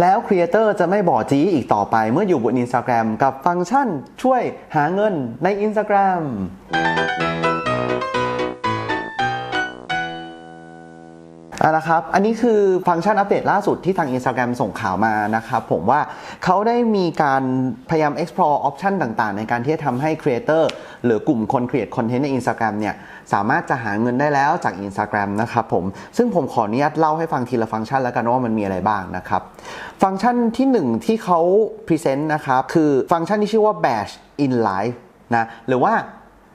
แล้วครีเอเตอร์จะไม่บอจีอีกต่อไปเมื่ออยู่บน Instagram กับฟังก์ชันช่วยหาเงินใน Instagram อาละครับ อันนี้คือฟังก์ชันอัปเดตล่าสุดที่ทาง Instagram ส่งข่าวมานะครับผมว่าเขาได้มีการพยายาม explore option ต่างๆ ในการที่จะทำให้ Creator หรือกลุ่มคน create content ใน Instagram เนี่ยสามารถจะหาเงินได้แล้วจาก Instagram นะครับผม ซึ่งผมขออนุญาตเล่าให้ฟังทีละฟังก์ชันแล้วกันว่ามันมีอะไรบ้างนะครับ ฟังก์ชันที่หนึ่งที่เขา present นะครับคือฟังก์ชันที่ชื่อว่า bash in live นะหรือว่า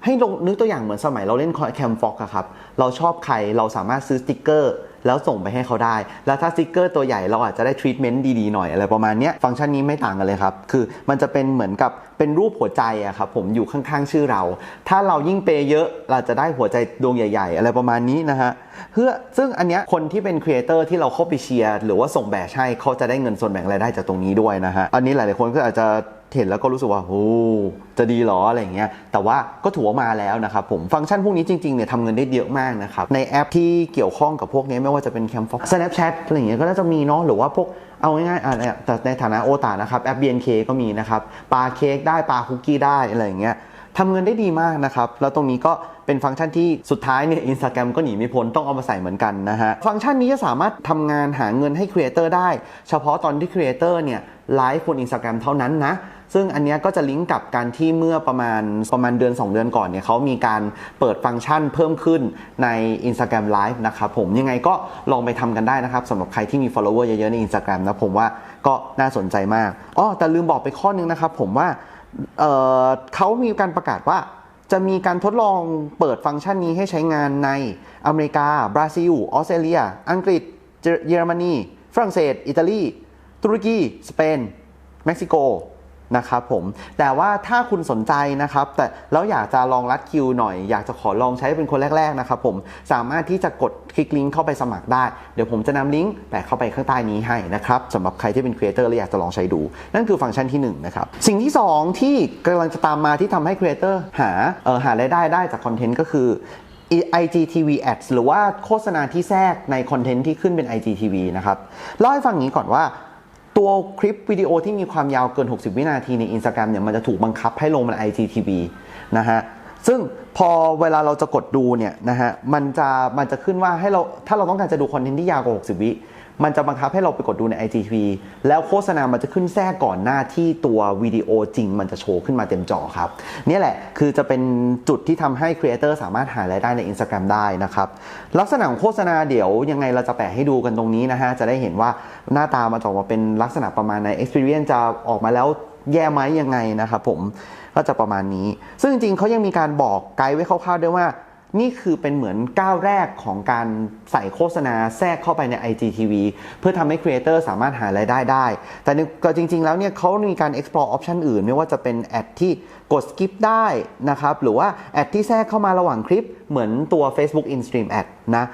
ให้ลงนึกตัวอย่างเหมือนสมัยเราเล่นแคมฟ็อกอะครับ เราชอบใครเราสามารถซื้อสติกเกอร์ แล้วส่งไปให้เขาได้ แล้วถ้าสติกเกอร์ตัวใหญ่เราอาจจะได้ทรีทเมนต์ดีๆหน่อยอะไรประมาณนี้ฟังก์ชันนี้ไม่ต่างกันเลยครับ คือมันจะเป็นเหมือนกับเป็นรูปหัวใจอะครับผมอยู่ข้างๆ ชื่อเรา ถ้าเรายิ่งเปย์เยอะเราจะได้หัวใจดวงใหญ่ ๆ อะไรประมาณนี้นะฮะเพื่อซึ่งอันเนี้ยคนที่เป็นครีเอเตอร์ที่เราเข้าไปเชียร์หรือว่าส่งแบชให้เขาจะได้เงินส่วนแบ่งรายได้จากตรงนี้ด้วยนะฮะอันนี้หลายๆคนก็อาจจะ เห็นแล้วก็รู้สึกว่าโอ้จะดีเหรออะไรอย่างเงี้ย แต่ว่าก็ถือว่ามาแล้วนะครับผม ฟังก์ชันพวกนี้จริงๆเนี่ยทำเงินได้เยอะมากนะครับ ในแอปที่เกี่ยวข้องกับพวกนี้ไม่ว่าจะเป็น Camfox Snapchat อะไรเงี้ยก็น่าจะมีเนาะ หรือว่าพวกเอาง่ายๆอะแต่ในฐานะโอตานะครับ แอป BNK ก็มีนะครับปาเค้กได้ปาคุกกี้ได้อะไรอย่างเงี้ย ทำเงินได้ดีมากนะครับ แล้วตรงนี้ก็เป็นฟังก์ชันที่สุดท้ายเนี่ยอินสตาแกรมก็หนีไม่พ้นต้องเอามาใส่เหมือนกันนะฮะ ฟังก์ชันนี้จะสามารถทำงานหาเงินให้ครีเอเตอร์ได้ เฉพาะตอนที่ครีเอเตอร์เนี่ยไลฟ์บนอินสตาแกรมเท่านั้นนะ ซึ่งอันนี้ก็จะลิงก์กับการที่เมื่อประมาณประมาณเดือน 2 เดือนก่อนเนี่ยเขามีการเปิดฟังก์ชันเพิ่มขึ้นใน Instagram Live นะครับผมยังไงก็ลองไปทำกันได้นะครับสำหรับใครที่มี follower เยอะๆใน Instagram นะผมว่าก็น่าสนใจมากอ๋อแต่ลืมบอกไปข้อนึงนะครับผมว่า เเขามีการประกาศว่าจะมีการทดลองเปิดฟังก์ชันนี้ให้ใช้งานในอเมริกา บราซิล ออสเตรเลีย อังกฤษ เยอรมนี ฝรั่งเศส อิตาลี ตุรกี สเปน เม็กซิโก นะครับผมแต่ว่าถ้าคุณสนใจนะครับแต่แล้วอยากจะลองรัดคิวหน่อย อยากจะขอลองใช้เป็นคนแรก ๆนะครับผมสามารถที่จะกดคลิกลิงก์เข้าไปสมัครได้ เดี๋ยวผมจะนำลิงก์แปะเข้าไปข้างใต้นี้ให้นะครับสำหรับใครที่เป็นครีเอเตอร์และอยากจะลองใช้ดู นั่นคือฟังก์ชันที่1นะครับสิ่งที่ 2 ที่กำลังจะตามมาที่ทำให้ครีเอเตอร์หาเออหารายได้ได้จากคอนเทนต์ก็คือ IGTV Ads หรือว่าโฆษณาที่แทรกในคอนเทนต์ที่ขึ้นเป็น IGTV นะครับเล่าให้ฟังงนี้ก่อนว่า ตัวคลิปวิดีโอที่มีความยาวเกิน 60 วินาทีใน Instagram เนี่ยมันจะถูกบังคับให้ลงบน IGTV นะฮะ ซึ่งพอเวลาเราจะกดดูเนี่ยนะฮะมันจะมันจะขึ้นว่าให้เราถ้าเราต้องการจะดูคอนเทนต์ที่ยาวกว่า 60 วิมันจะบังคับให้เราไปกดดูใน IGTV แล้วโฆษณา มันจะขึ้นแทรกก่อนหน้าที่ตัววิดีโอจริง มันจะโชว์ขึ้นมาเต็มจอครับ นี่แหละคือจะเป็นจุดที่ทำให้ครีเอเตอร์สามารถหารายได้ใน Instagram ได้นะครับ ลักษณะของโฆษณาเดี๋ยวยังไงเราจะแปะให้ดูกันตรงนี้นะฮะ จะได้เห็นว่าหน้าตามันจออกมาเป็นลักษณะประมาณไหน Experience จะออกมาแล้ว แย่ไหมยังไงนะครับผมก็จะประมาณนี้ ซึ่งจริงๆเขายังมีการบอกไกด์ไว้คร่าวๆด้วยว่า นี่คือเป็นเหมือนก้าวแรกของการใส่โฆษณาแทรกเข้าไปใน IGTV เพื่อทำให้ครีเอเตอร์สามารถหารายได้ได้ แต่ก็จริง ๆ แล้วเนี่ยเขามีการ explore option อื่น ไม่ว่าจะเป็นแอดที่กด skip ได้นะครับหรือว่าแอดที่แทรกเข้ามาระหว่างคลิปเหมือนตัว Facebook in stream ad นะ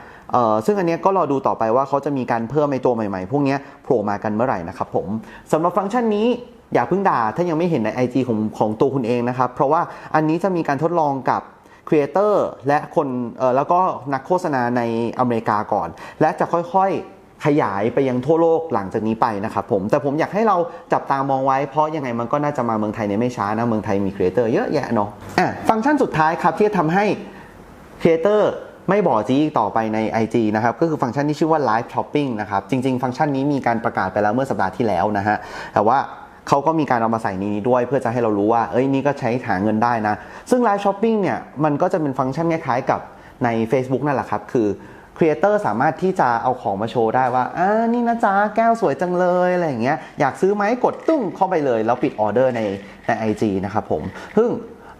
ซึ่งอันนี้ก็รอดูต่อไปว่าเขาจะมีการเพิ่มในตัวใหม่ๆ พวกนี้โผล่มากันเมื่อไหร่นะครับผมสำหรับฟังก์ชันนี้ อย่าเพิ่งด่าถ้ายังไม่เห็นใน IG ของของตัวคุณเองนะครับ เพราะว่าอันนี้จะมีการทดลองกับครีเอเตอร์และคนเออแล้วก็นักโฆษณาในอเมริกาก่อน และจะค่อยๆขยายไปยังทั่วโลกหลังจากนี้ไปนะครับผมแต่ผมอยากให้เราจับตามองไว้เพราะยังไงมันก็น่าจะมาเมืองไทยในไม่ช้านะเมืองไทยมีครีเอเตอร์เยอะแยะเนาะอะฟังก์ชันสุดท้ายครับที่จะทำให้ครีเอเตอร์ไม่บ่อจีอีกต่อไปใน IG นะครับ ก็คือฟังก์ชันที่ชื่อว่า Live Shopping นะครับ จริง ๆ ฟังก์ชันนี้มีการประกาศไปแล้วเมื่อสัปดาห์ที่แล้วนะฮะ แต่ว่า เขาก็มีการเอามาใส่ในนี้ด้วยเพื่อจะให้เรารู้ว่าเอ้ยนี่ก็ใช้หาเงินได้นะ ซึ่ง Live Shopping เนี่ยมันก็จะเป็นฟังก์ชันคล้ายๆกับใน Facebook นั่นแหละครับ คือครีเอเตอร์สามารถที่จะเอาของมาโชว์ได้ว่าอ่านี่นะจ๊ะแก้วสวยจังเลยอะไรอย่างเงี้ยอยากซื้อไหมกดตุ้งเข้าไปเลย แล้วปิดออเดอร์ในใน IG นะครับผมซึ่ง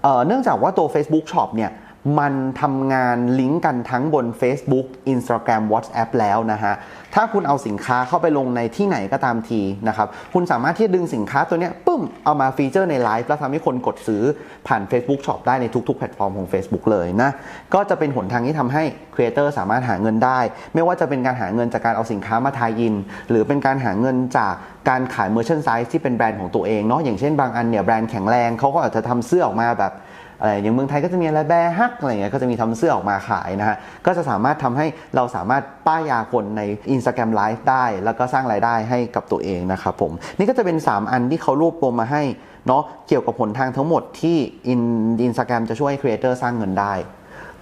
เอ่อเนื่องจากว่าตัว Facebook Shop เนี่ย มันทำงานลิงก์กันทั้งบน Facebook Instagram WhatsApp แล้วนะฮะ ถ้าคุณเอาสินค้าเข้าไปลงในที่ไหนก็ตามทีนะครับ คุณสามารถที่จะดึงสินค้าตัวเนี้ยปึ้มเอามาฟีเจอร์ในไลฟ์แล้วทำให้คนกดซื้อผ่าน Facebook Shop ได้ในทุกๆ แพลตฟอร์มของ Facebook เลยนะ ก็จะเป็นหนทางที่ทำให้ครีเอเตอร์สามารถหาเงินได้ ไม่ว่าจะเป็นการหาเงินจากการเอาสินค้ามาทายอิน หรือเป็นการหาเงินจากการขาย Merchandise ที่เป็นแบรนด์ของตัวเองเนาะ อย่างเช่นบางอันเนี่ยแบรนด์แข็งแรงเขาก็อาจจะทำเสื้อออกมาแบบ อะไรอย่างเมืองไทยก็จะมีอะไรแบร์ฮักอะไรเงี้ยก็จะมีทำเสื้อออกมาขายนะฮะก็จะสามารถทำให้เราสามารถป้ายยาคนใน Instagram Live ได้ แล้วก็สร้างรายได้ให้กับตัวเองนะครับผมนี่ก็จะเป็น 3 อันที่เขารวบรวมมาให้เนาะเกี่ยวกับผลทางทั้งหมดที่อินอินสตาแกรมจะช่วยให้ครีเอเตอร์สร้างเงินได้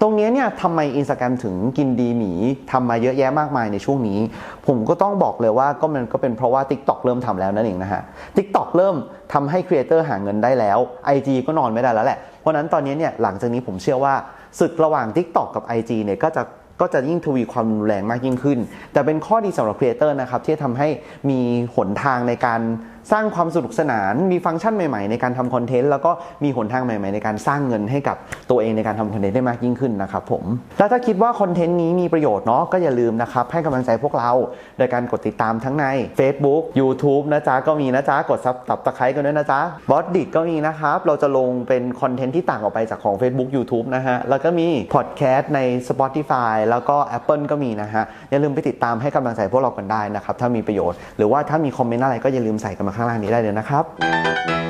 ตรงนี้เนี่ยทำไม Instagram ถึงกินดีหมีทำมาเยอะแยะมากมายในช่วงนี้ ผมก็ต้องบอกเลยว่าก็มันก็เป็นเพราะว่า TikTok เริ่มทำแล้วนั่นเองนะฮะ TikTok เริ่มทำให้ครีเอเตอร์หาเงินได้แล้ว IG ก็นอนไม่ได้แล้วแหละ ราะนั้นตอนนี้เนี่ยหลังจากนี้ผมเชื่อว่าศึกระหว่าง TikTok กับ IG เนี่ยก็จะก็จะยิ่งทวีความรุนแรงมากยิ่งขึ้น แต่เป็นข้อดีสำหรับครีเอเตอร์นะครับที่ทำให้มีหนทางในการ สร้างความสนุกสนาน มีฟังก์ชันใหม่ๆ ในการทำคอนเทนต์แล้วก็มีหนทางใหม่ๆ ในการสร้างเงินให้กับตัวเองในการทำคอนเทนต์ได้มากยิ่งขึ้นนะครับผม แล้วถ้าคิดว่าคอนเทนต์นี้มีประโยชน์เนาะก็อย่าลืมนะครับให้กำลังใจพวกเราโดยการกดติดตามทั้งใน Facebook YouTube นะจ๊ะก็มีนะจ๊ะกดซับตับตะไคร้กันด้วยนะจ๊ะบอสดิกก็มีนะครับเราจะลงเป็นคอนเทนต์ที่ต่างออกไปจากของ Facebook YouTube นะฮะแล้วก็มีพอดแคสต์ใน Spotify แล้วก็ Apple ก็มีนะฮะอย่าลืมไปติดตามให้กำลังใจพวกเรากันได้นะครับถ้ามีประโยชน์หรือว่าถ้ามีคอมเมนต์อะไรก็อย่าลืมใส่กันมาข้างล่างนี้ได้เลยนะครับ